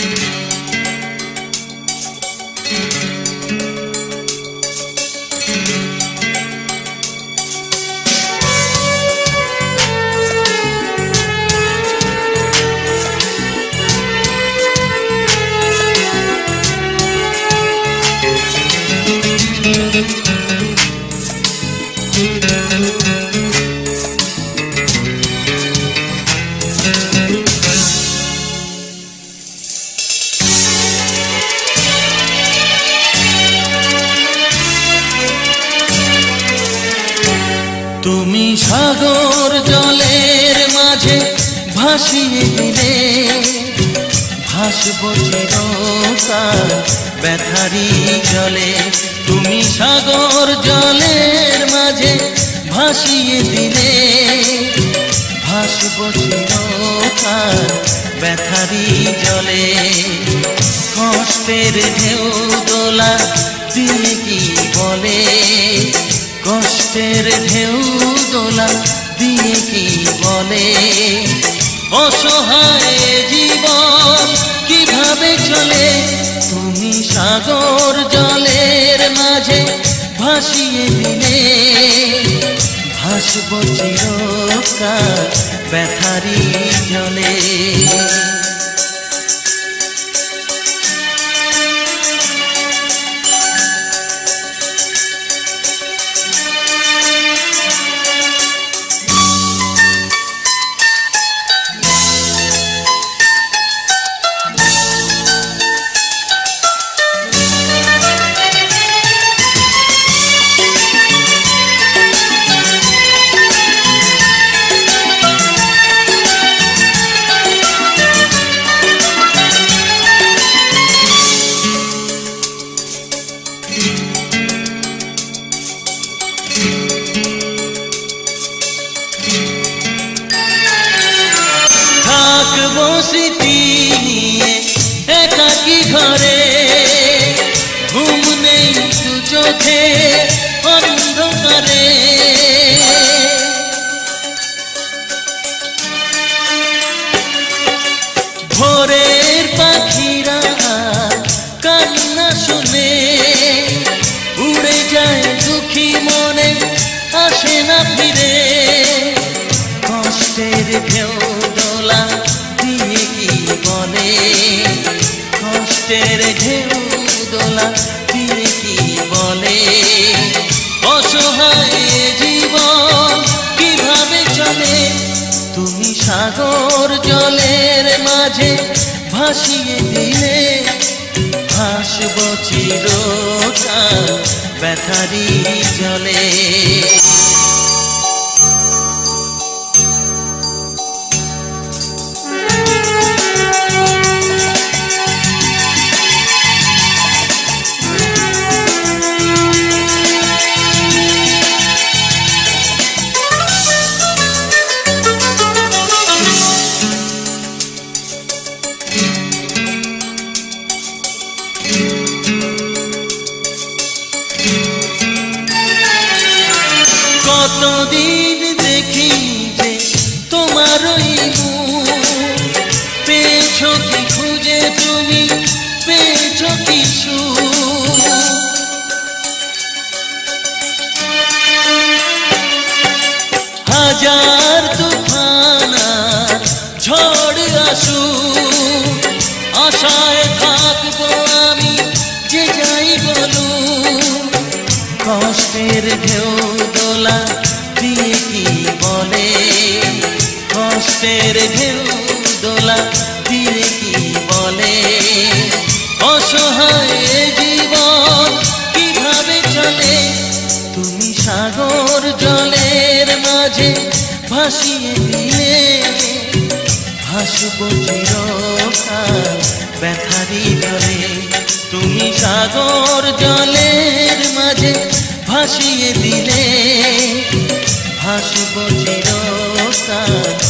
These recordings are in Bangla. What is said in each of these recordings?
তুমি ভাসিয়ে দিলে, ভাসব চিরকাল ব্যথারি জলে। কষ্টের ঢেউ দোলা দিয়ে কি বলে? কষ্টের ঢেউ দোলা দিয়ে কি বলে? অসহায় জীবন কীভাবে চলে? তুমি সাগর জলের মাঝে ভাসিয়ে দিলে ভাসব চিরকাল ব্যথারি জলে। জলের মাঝে ভাসিয়ে দিলে ভাসব চিরকাল ব্যথারি জলে। কতদিন দেখি যে তোমার পেয়েছ কি খুঁজে তুমি? পেয়েছ কি সুখ? হাজার তুফান, ঝড় আসু। আশায় থাকব আমি, যে যাই বলু কষ্টের ঢেউ কষ্টের ঢেউ দোলা দিয়ে কি বলে? অসহায় জীবন কীভাবে চলে? তুমি সাগর জলের মাঝে ভাসিয়ে দিলে। ভাসব চিরকাল ব্যথারি জলে। তুমি সাগর জলের মাঝে ভাসিয়ে দিলে। ভাসব চিরকাল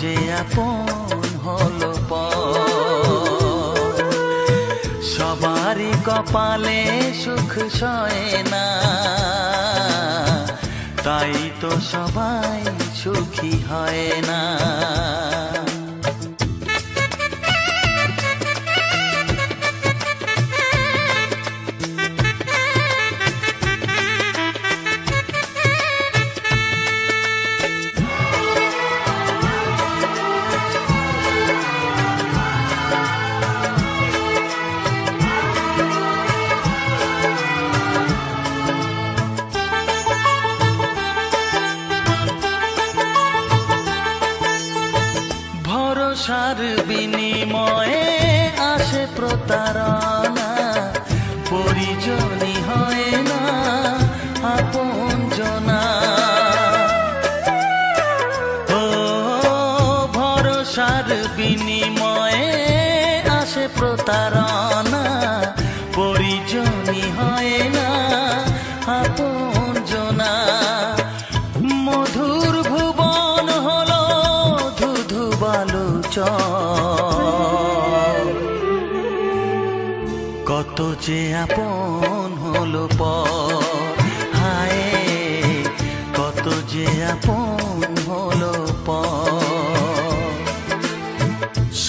যে আপন হল সবারই কপালে সুখ সয় না। তাই তো সবাই সুখী হয় না। প্রতারণা পরিজনী হয় না আপন জনা। মধুর ভুবন হল ধুধু বালুচ কত যে আপন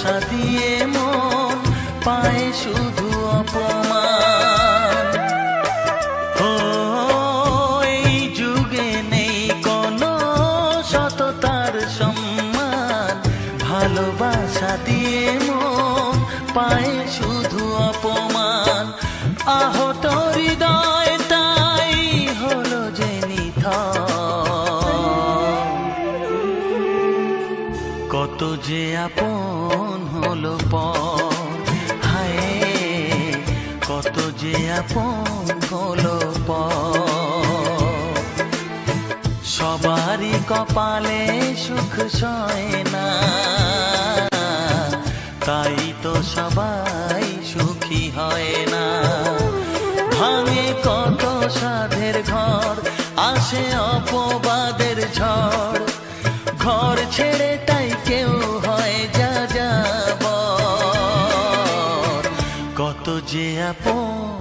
ভালোবাসা দিয়ে মন পায় শুধু অপমান আপন সবারই কপালে সুখ সয় না। তাই তো সবাই সুখী হয় না। ভাঙে কত সাধের ঘর, আসে অপবাদের ঝড়। ঘর ছেড়ে তাই কেউ হয় যা যাব কত যে আপন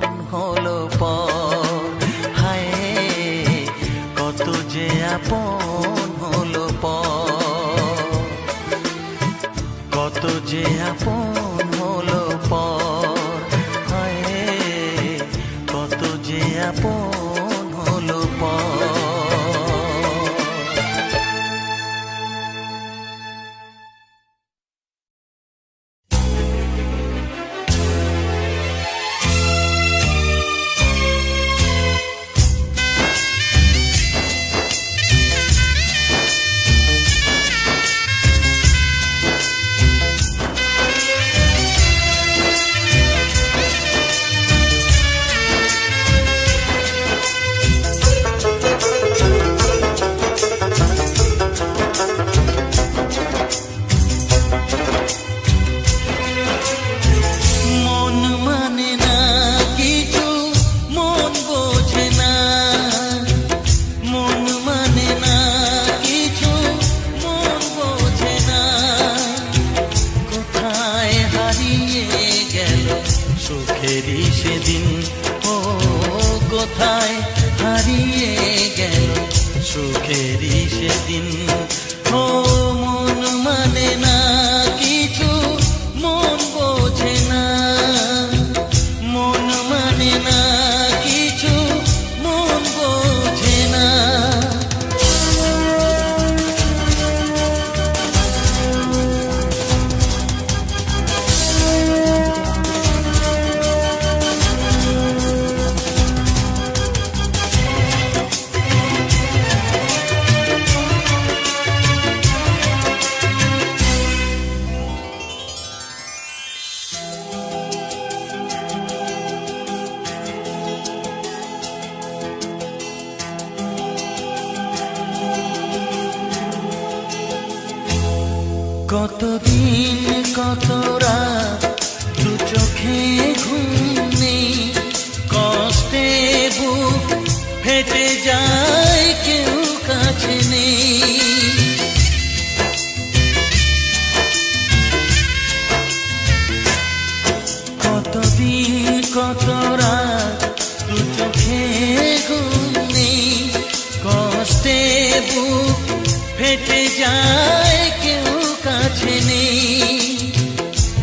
যায় কেউ কাছে নেই।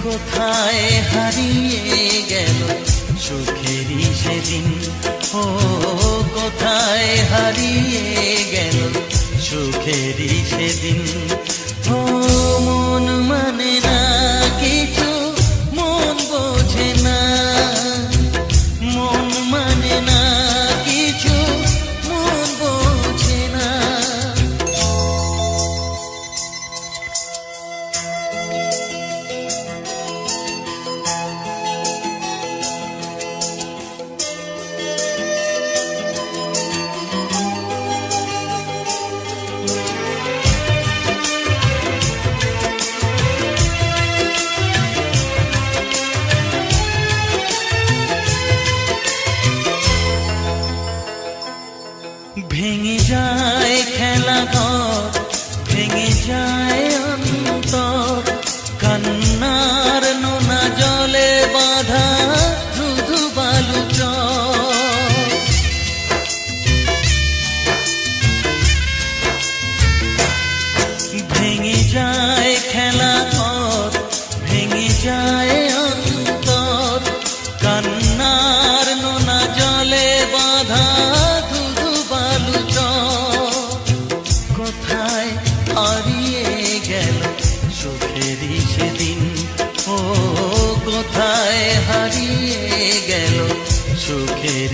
কোথায় হারিয়ে গেল সুখেরই সেদিন? ও, কোথায় হারিয়ে গেল সুখেরই সেদিন?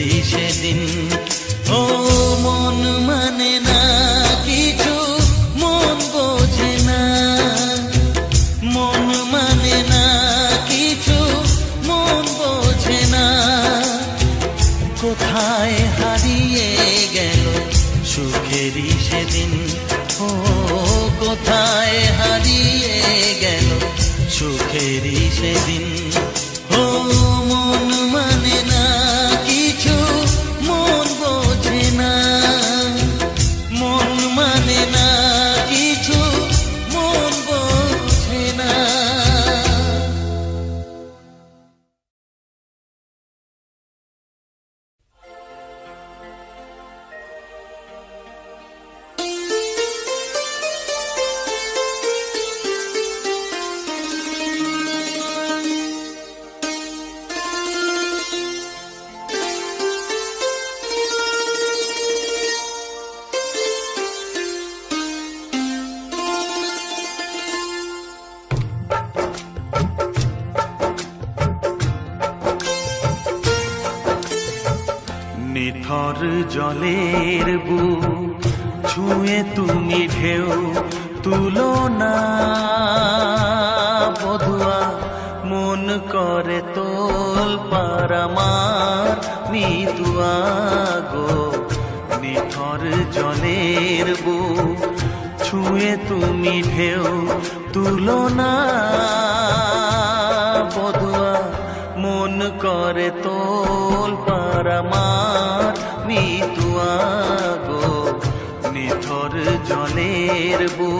সুখেরই সেদিন। ও মন মানে না কিছু, মন বোঝে না। মন মানে না কিছু, মন বোঝে না। কোথায় হারিয়ে গেল সুখেরই সেদিন? ও কোথায় হারিয়ে গেল সুখেরই সেদিন? তুমি ঢেউ তুলো না বধুয়া, মন করে তোল পারামার মিতুয়া গো। নিথর জলের বু ছুঁয়ে তুমি ঢেউ তুলো না বধুয়া, মন করে তোল পারামার মিতুয়া গো। নিথর জলের বু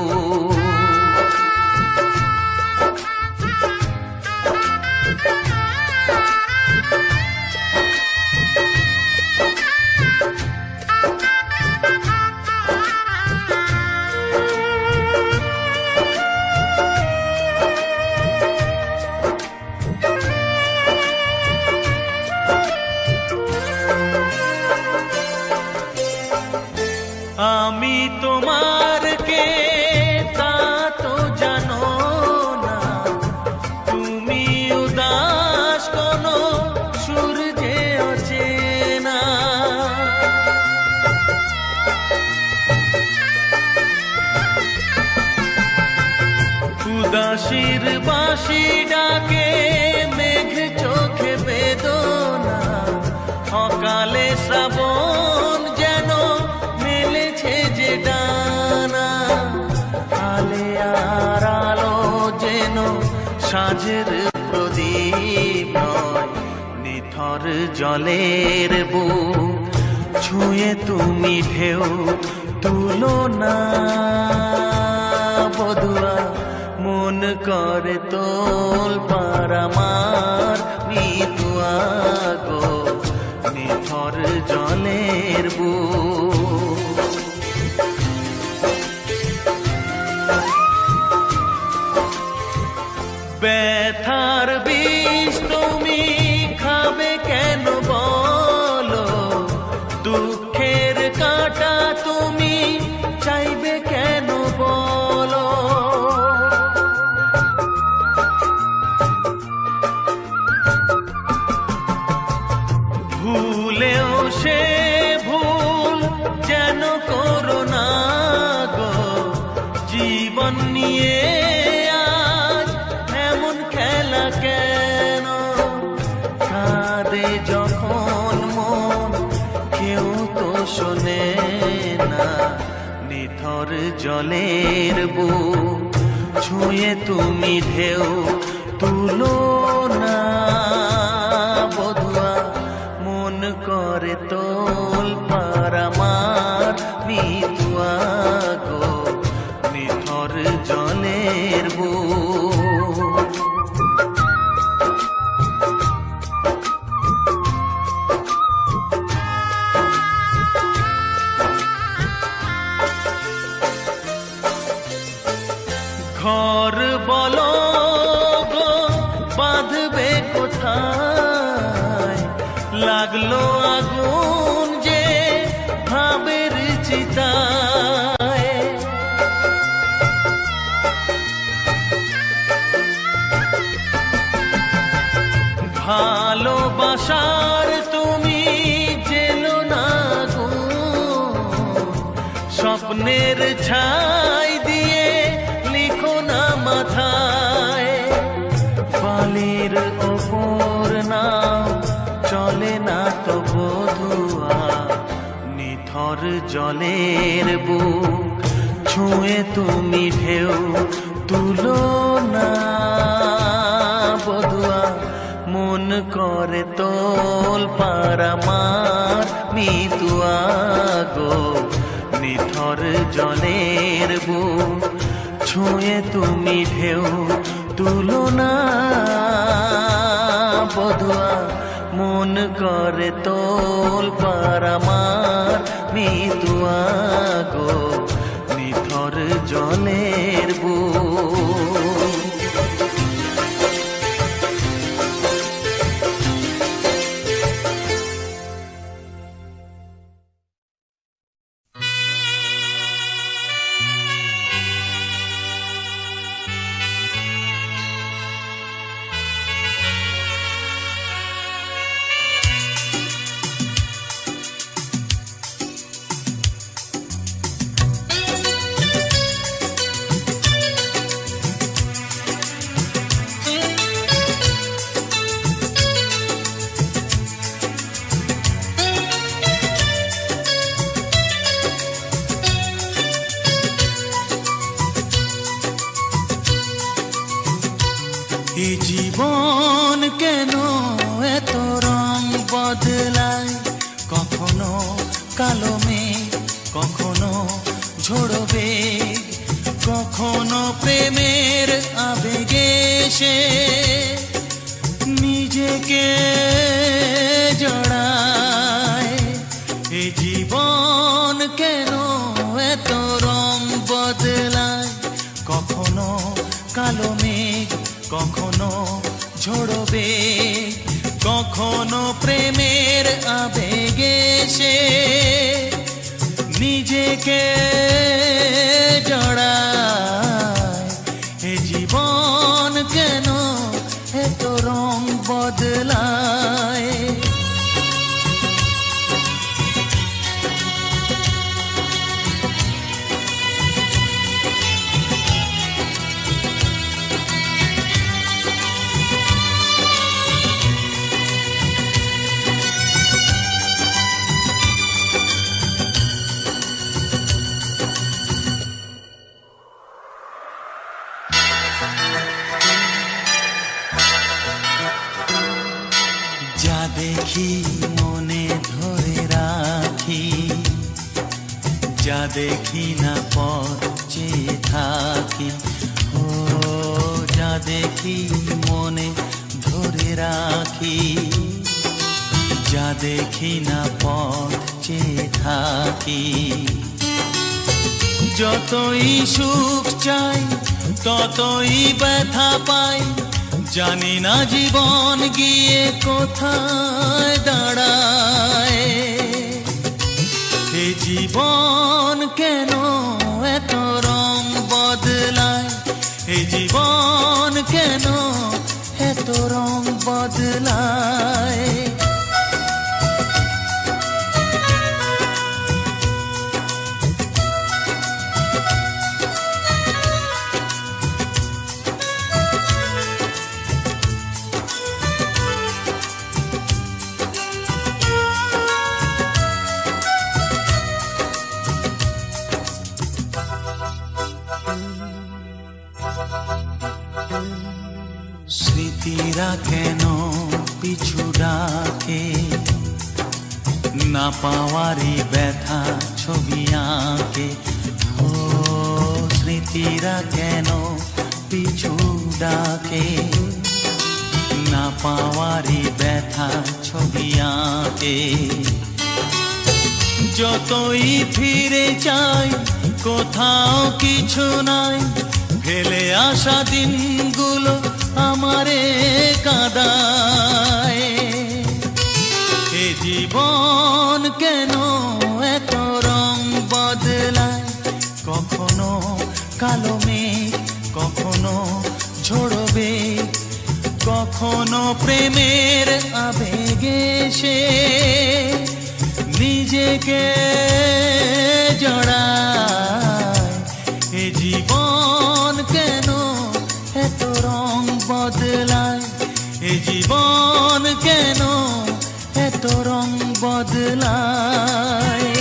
উদাসীর বাসি ডাকে, মেঘ চোখে বেদনা। অকালে শ্রাবণ যেন মেলেছে যে ডানা। আলে আর আলো সাঁঝের প্রদীপ নিথর জলের বুক। ছুঁয়ে তুমি ঢেউ তুলো না বধুয়া করে তোল পারামার মিতুয়া গো। নিথর জলের বুক জলের বো ছুঁয়ে তুমি ঢেউ তুলো। জলের বুক, ছুঁয়ে তুমি ঢেউ তুলো না। বধুয়া, মন করে তোল পারামার মিতুয়া গো। নিথর জলের বুক, ছুঁয়ে তুমি ঢেউ তুলো না। বধুয়া মন করে তোল পারামার মিতুয়া গো নিথর জলের বুক। জড়ায়। এই জীবন কেন এত বদলায়? কখনো কালো মেঘ, কখনো ঝোড়বে কখনো প্রেমের আবেগে সে নিজেকে জড়ায়। বদলায় দেখি না পথ চেয়ে থাকি। ও, যা দেখি মনে ধরে রাখি। যা দেখি না পথ চেয়ে থাকি। যতই সুখ চাই, ততই ব্যথা পাই। জানি না জীবন গিয়ে কোথায় দাঁড়ায়। জীবন কেন এত রং বদলায়? এ জীবন কেন এত রং বদলায়? পাওয়ারই ব্যথা ছবি আঁকে। ও স্মৃতিরা কেন পিছু ডাকে? না পাওয়ারই ব্যথা ছবি আঁকে। যতই ফিরে চাই, কোথাও কিছু নাই। ফেলে আসা দিনগুলো আমারে কাদায়। জীবন কেন এত রং বদলায়? কখনো কালো মেঘ, কখনো ঝোড়বে কখনো প্রেমের আবেগে সে নিজেকে জড়ায়। এ জীবন কেন এত রং বদলায়? এ জীবন কেন এত রং বদলায়।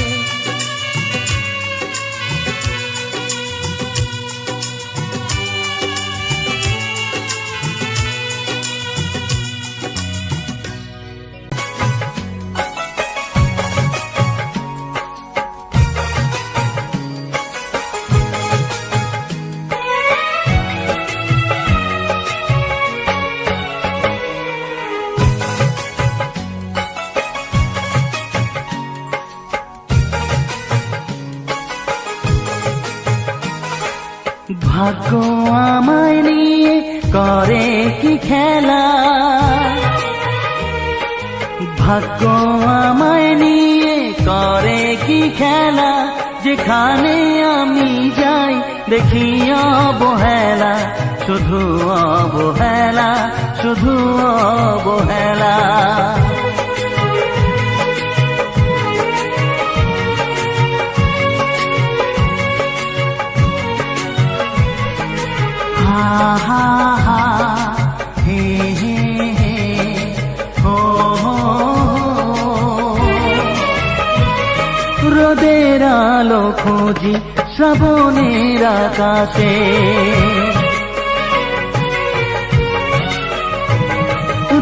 খুঁজি শ্রাবণের আকাশে।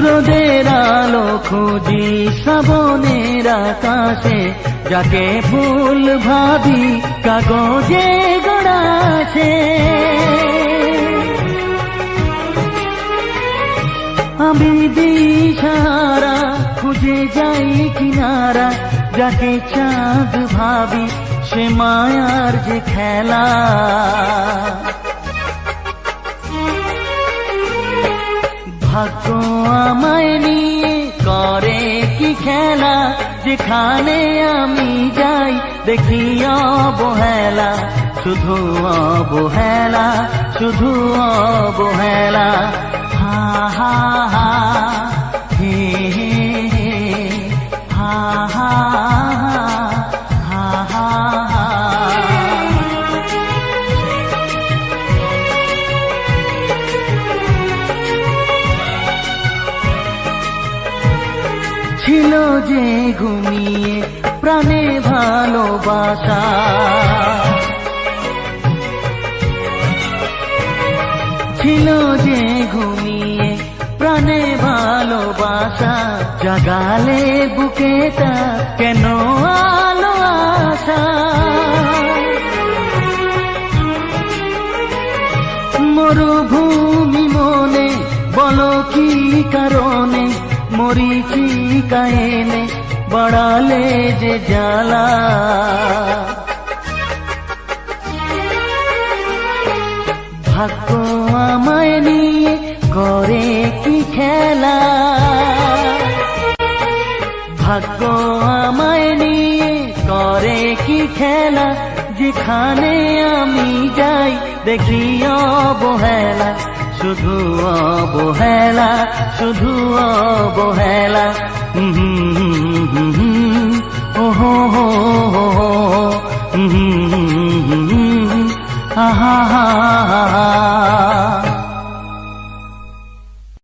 রোদের আলো খুঁজি শ্রাবণের আকাশে, যাকে ফুল ভাবি কাগজে গড়াছে আমি দিশারা খুঁজে যাই কিনারা, যাকে চাঁদ ভাবি সে মায়ার যে খেলা। ভাগ্য আমায় নিয়ে করে কি খেলা? যেখানে আমি যাই, দেখি অবহেলা। শুধু অবহেলা শুধু অবহেলা। হা হা হা। জানে ভালোবাসা। ছিল যে ঘুমিয়ে প্রাণে ভালোবাসা, জাগালে বুকেটা কেন আলো আসা মরুভূমি মনে বলো কি কারণে, মরিচি কায়নে বাড়ালে যে জ্বালা ভাগ্য আমায় নিয়ে করে কি খেলা ভাগ্য আমায় নিয়ে করে কি খেলা যেখানে আমি যাই দেখি অবহেলা শুধু অবহেলা শুধু অবহেলা হুম, আহা